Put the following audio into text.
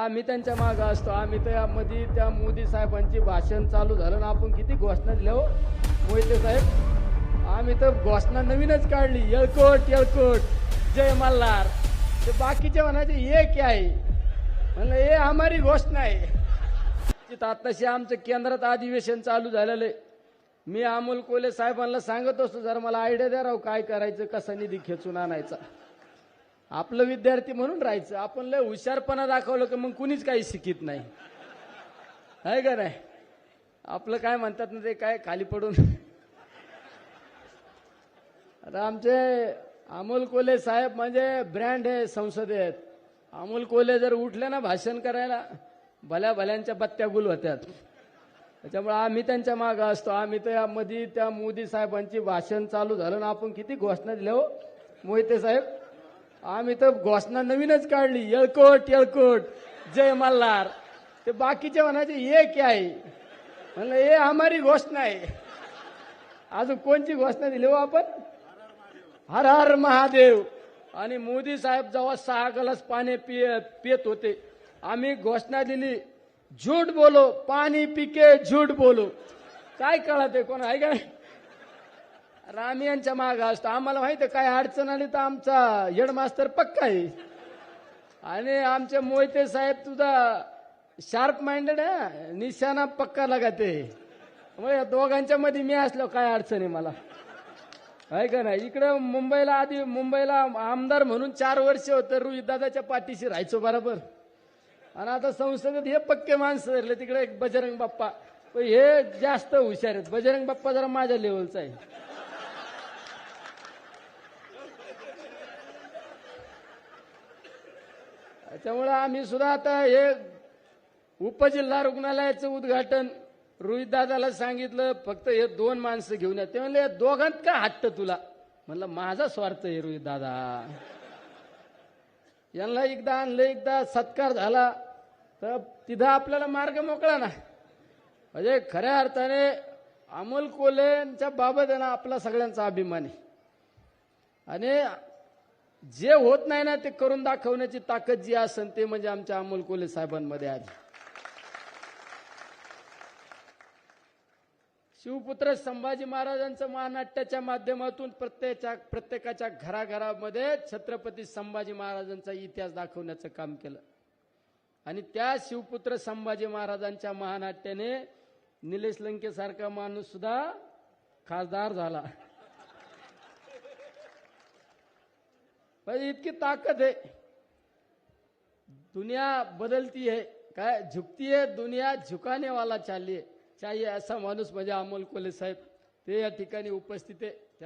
आम्ही त्यांच्या मागं असतो. आम्ही त्यामध्ये त्या मोदी साहेबांची भाषण चालू झालं ना आपण किती घोषणा दिल्या हो. मोहिते साहेब आम्ही तर घोषणा नवीनच काढली. येळकोट येळकोट. जय मल्हार. ते बाकीचे म्हणायचे हे? आहे म्हणलं हे हमारी घोषणा आहे तिथं आत्ताशी आमचं केंद्रात अधिवेशन चालू झालेलं आहे. मी अमोल कोले साहेबांना सांगत असतो जरा मला आयडिया द्या राव काय करायचं कसा निधी खेचून आणायचा? आपलं विद्यार्थी म्हणून राहायचं. आपण लय हुशारपणा दाखवलं की मग कुणीच काही शिकित नाही. आहे का नाही? आपलं काय म्हणतात ना ते काय खाली पडून? आता आमचे अमोल कोले साहेब म्हणजे ब्रँड आहे संसदेत अमोल कोले जर उठले ना भाषण करायला भल्या भल्यांच्या बत्त्या गुल होत्यात. त्याच्यामुळे आम्ही त्यांच्या मागं असतो. आम्ही तर यामध्ये त्या मोदी साहेबांची भाषण चालू झालं ना आपण किती घोषणा दिल्या हो मोहिते साहेब? आम्ही तर घोषणा नवीनच काढली. येळकोट येळकोट. जय मल्हार. ते बाकीचे म्हणायचे एक काय आहे म्हणलं हे हमारी घोषणा आहे अजून कोणची घोषणा दिली हो आपण? हर हर महादेव. आणि मोदी साहेब जेव्हा सहा गलास पाणी पिय पित होते आम्ही घोषणा दिली झूट बोलो पाणी पिके झूट बोलो. काय कळत कोण? आहे का नाही? यांच्या मागं असतो. आम्हाला माहिती आहे काय अडचण आली तर आमचा हेडमास्तर पक्का आहे. आणि आमचे मोहिते साहेब तुझा शार्प माइंडेड आहे निशाणा पक्का लगाते. मग या दोघांच्या मध्ये मी असलो काय अडचण आहे मला? आहे का नाही? इकडं मुंबईला आधी मुंबईला आमदार म्हणून चार वर्ष होतं रुईदादाच्या पाठीशी राहायचो बरोबर. आणि आता संसदेत हे पक्के माणसं धरले तिकडे एक बजरंग बाप्पा. हे जास्त हुशार आहेत. बजरंग बाप्पा जरा माझ्या लेवलचा आहे. त्याच्यामुळं आम्ही सुद्धा आता हे उपजिल्हा रुग्णालयाचं उद्घाटन रोहितदादाला सांगितलं फक्त हे दोन माणसं घेऊन या. ते म्हणले "या दोघांत का हट्ट तुला? म्हणलं माझा स्वार्थ आहे रोहितदादा यांना एकदा आणलं एकदा सत्कार झाला तर तिथं आपल्याला मार्ग मोकळा ना म्हणजे खऱ्या अर्थाने अमोल कोल्हेंच्या बाबत आहे ना आपला सगळ्यांचा अभिमान आहे. आणि जे होत नाही ना ते करून दाखवण्याची ताकद जी असेल ते म्हणजे आमच्या अमोल कोले साहेबांमध्ये आली. शिवपुत्र संभाजी महाराजांचं महानाट्याच्या माध्यमातून प्रत्येकाच्या प्रत्येकाच्या घराघरामध्ये छत्रपती संभाजी महाराजांचा इतिहास दाखवण्याचं काम केलं. आणि त्या शिवपुत्र संभाजी महाराजांच्या महानाट्याने निलेश लंकेसारखा माणूस सुद्धा खासदार झाला. पण इतकी ताकद आहे दुनिया बदलती है। काय झुकती आहे दुनिया झुकाने वाला चाहिए चाहिए असा माणूस म्हणजे अमोल कोले साहेब। ते या ठिकाणी उपस्थित आहे